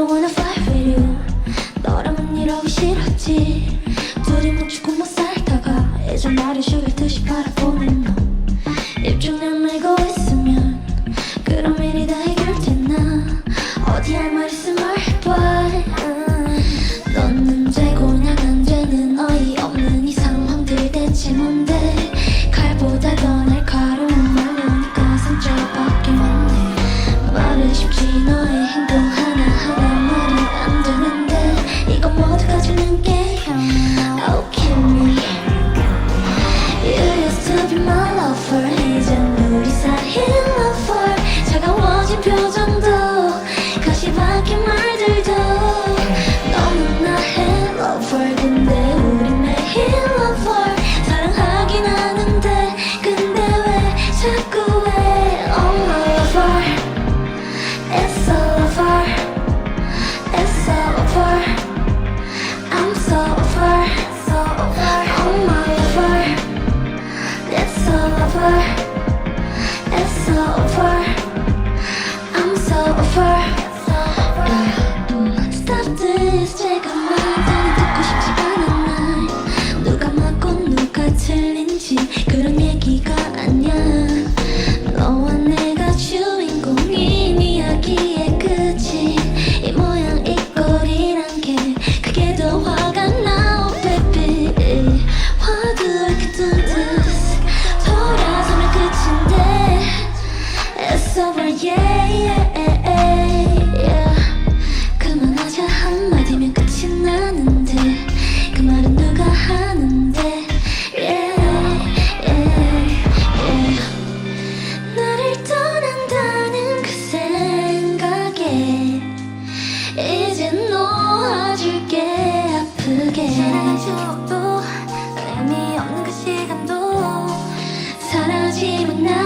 don't wanna fight with you. 너랑은 일하기 싫었지. 둘이 뭉치고 못 살다가 이제 말이 죽일 듯이 바라보는 너. 입증 난 말고 있어. slow for summer, yeah, yeah, yeah, yeah. 그만하자 한마디면 끝이 나는데. 그 말은 누가 하는데? 나를 떠난다는 그 생각에 이제 놓아줄게 아프게. 지나간 추억도 의미 그 시간도. 사라지면 나